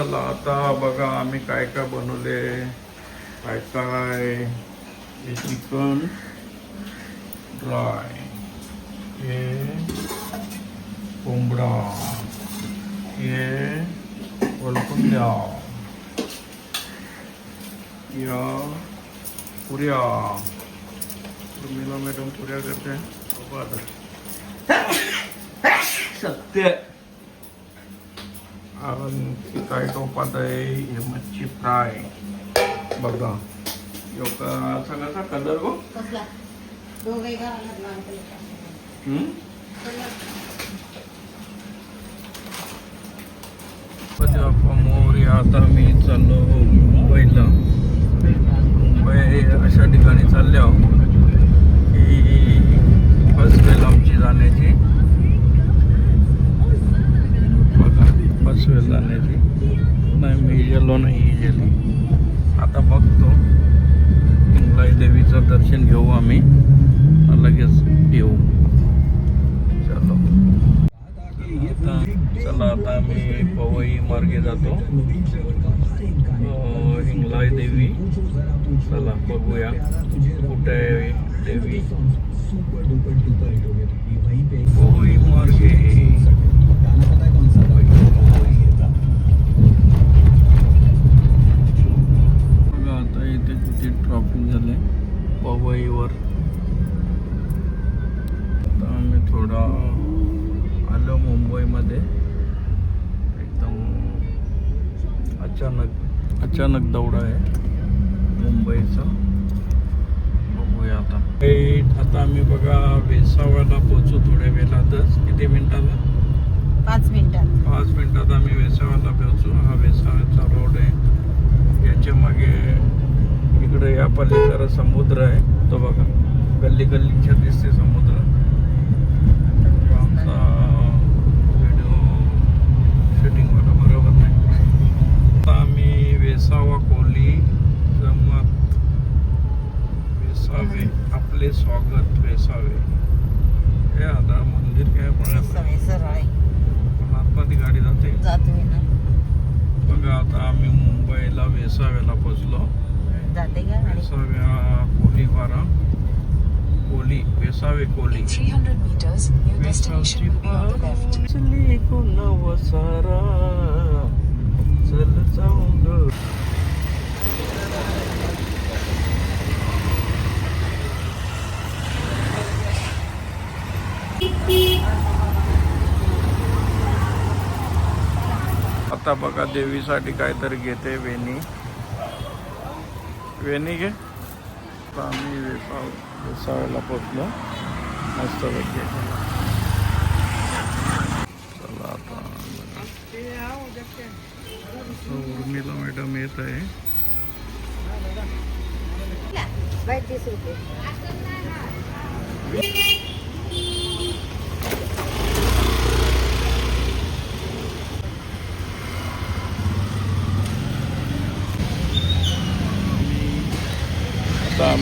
चला आता बघा आम्ही काय काय बनवले काय काय. हे चिकन ड्राय हे कोंबडा. हे वलकुंद्या या पुऱ्या. उर्मिला मॅडम पुऱ्या करते सत्य. आणि काय टोपात आहे हे मच्छी फ्राय. बघा. यो का असा कसा कलर गो. कसला? दोघे घालणार लहान कलर. हम्म? मोर आता मी चाललो मुंबईला. मुंबई अशा ठिकाणी चालल्या की फर्स्ट वेल आमची जाण्याची. जाण्याची. नाही मी गेलो नाही गेली आता बघतो. हिंगलाई देवीचं दर्शन घेऊ आम्ही. लगेच येऊ. चलो. आता चला आता आम्ही पवई मार्गे जातो. हिंगलाई देवी. चला बघूया. कुठे आहे देवी? पवई मार्गे. अचानक अचानक दौडा आहे. मुंबईचा. बघूया आता. हे आता आम्ही बघा वेसावाला पोहोचू थोड्या वेळातच. किती मिनिटाला पाच मिनिटात. पाच मिनिटात आम्ही वेसावाला पोहोचू. हा वेसाव्याचा रोड आहे. याच्या मागे इकडे या पलीकडे समुद्र आहे. तो बघा. गल्ली गल्लीच्या दिसते समुद्र आमचा व्हिडिओ शूटिंग मला बरोबर नाही आता आम्ही वेसावा कोली जमात वेसावे आपले स्वागत वेसावे हे आता मंदिर काय बघा सवय सरळ पण आतमध्ये गाडी जाते जातोय ना बघा आता आम्ही मुंबईला वेसाव्याला पोचलो जाते का गाडी वेसाव्या कोली वारा कोली वेसावे कोली In 300 meters, your destination will be on the left. चली वसारा चल जाऊन. आता बघा देवीसाठी काहीतरी घेते वेणी वेणी घे आता आम्ही वेसाव वेसाव्याला पोचलो मस्त पैकी चला आता उर्मिला मॅडम येत आहे बाय रुपये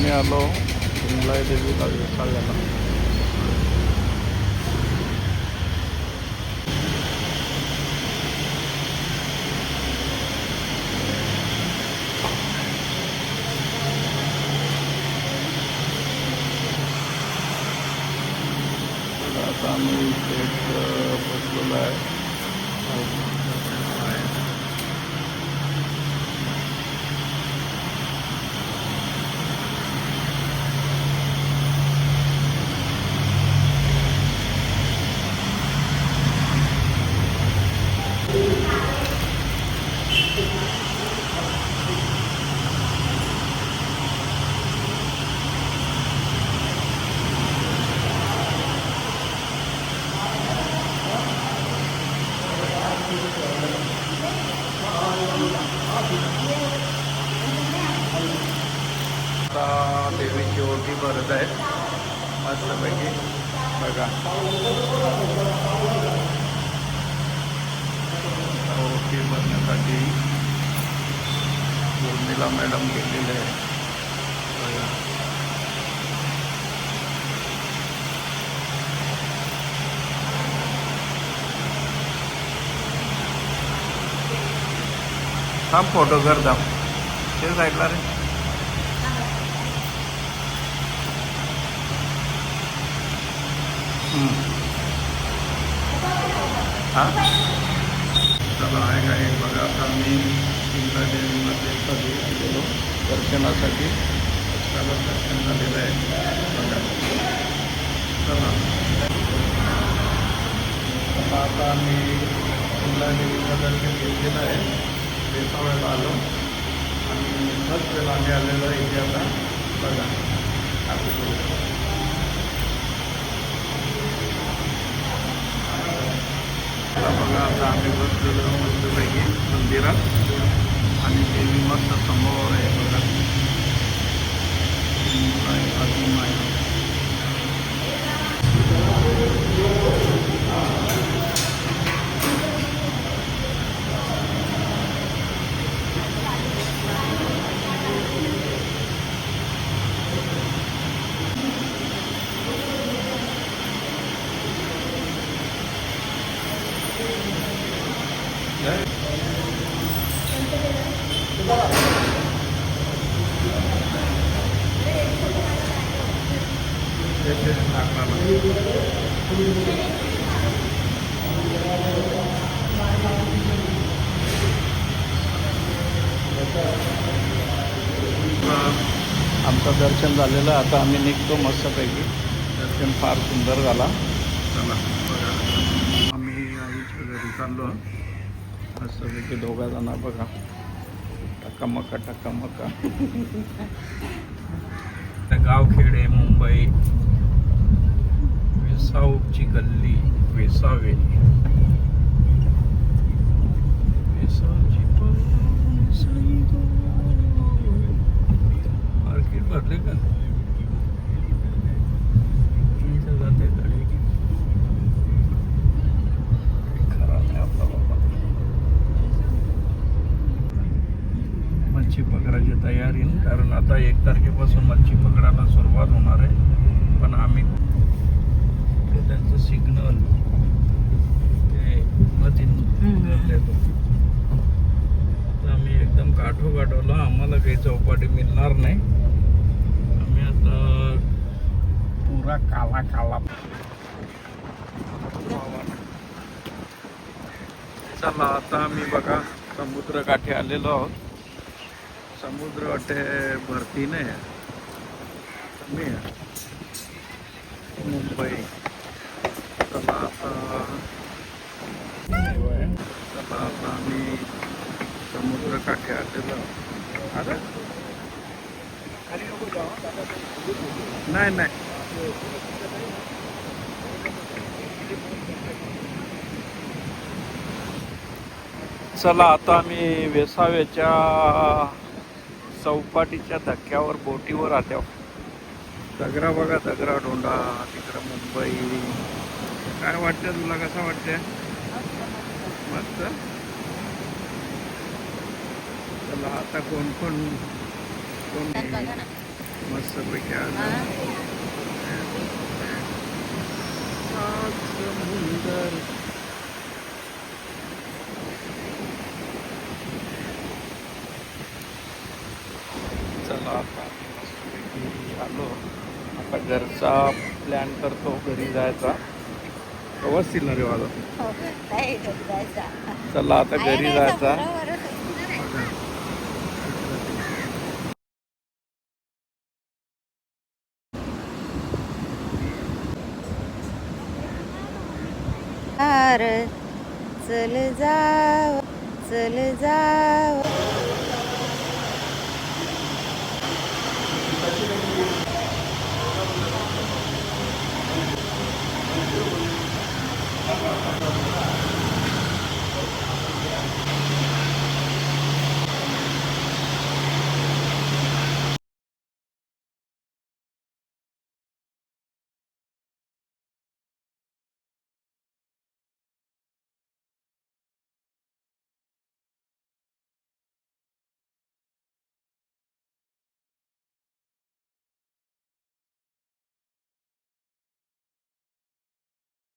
आता आम्ही आलो हिंगलाई देवीला वेसाव्याला तर आता आम्ही थेट बसलेलो आहे आता देवीची ओटी भरत आहे मस्तपैकी ओके बनण्यासाठी भरण्यासाठी उर्मिला मॅडम गेलेले आहे बघा थांब फोटो कर थांब ते साईडला रे हम्म. हा चला आहे काय बघा. आता मी सिंगला देवीमध्ये कधी गेलो? दर्शनासाठी. त्याला दर्शन झालेलं आहे. बघा. चला. आता मी सिंगला देवीचं दर्शन घेतलेलं आहे. बेसावळ्याला आलो. आणि बस वेळा आम्ही आलेलो आहे इथे आता. बघा. आता आता बघा आता आम्ही बसलेलो मस्तपैकी मंदिरात. आणि देवी मस्त समोर आहे बघा. आमचं दर्शन झालेलं. आता आम्ही निघतो मस्तपैकी. दर्शन फार सुंदर झाला. चला. आम्ही आईच्या घरी चाललो. मस्तपैकी दोघा जण बघा. टकामका टकामका. गावखेडे मुंबई. वेसाऊची गल्ली वेसावे. वेसावची मार्केट भरले का इथं जाते गाडी खरा नाही आपला बाबा मच्छी पकडायची तयारी आहे. कारण आता तारखेपासून मच्छी पकडायला सुरुवात होणार आहे. पण आम्ही त्यांचं सिग्नल ते तर आम्ही एकदम काठो काठवलं आम्हाला काही चौपाटी मिळणार नाही. आम्ही आता पुरा काला काला. चला आता आम्ही बघा समुद्रकाठी आलेलो आहोत. समुद्र वाटे भरती नाही कमी आहे. मुंबई. चला आता चला आता आम्ही समुद्र काठे आटेला अरे? नाही नाही. चला आता आम्ही वेसाव्याच्या चौपाटीच्या धक्क्यावर बोटीवर आत्या. दगरा बघा दगरा डोंडा तिकडं मुंबई. काय वाटतं तुला? कसं वाटतंय? मस्त. चला आता कोण कोण कोण? मस्त पैकी हा. समुंदर चला आता मस्तपैकी आलो घरचा प्लॅन करतो घरी जायचा. व्यवस्थित ना रे वाला हो. चला आता घरी जायचा. चल जाव चल जाव.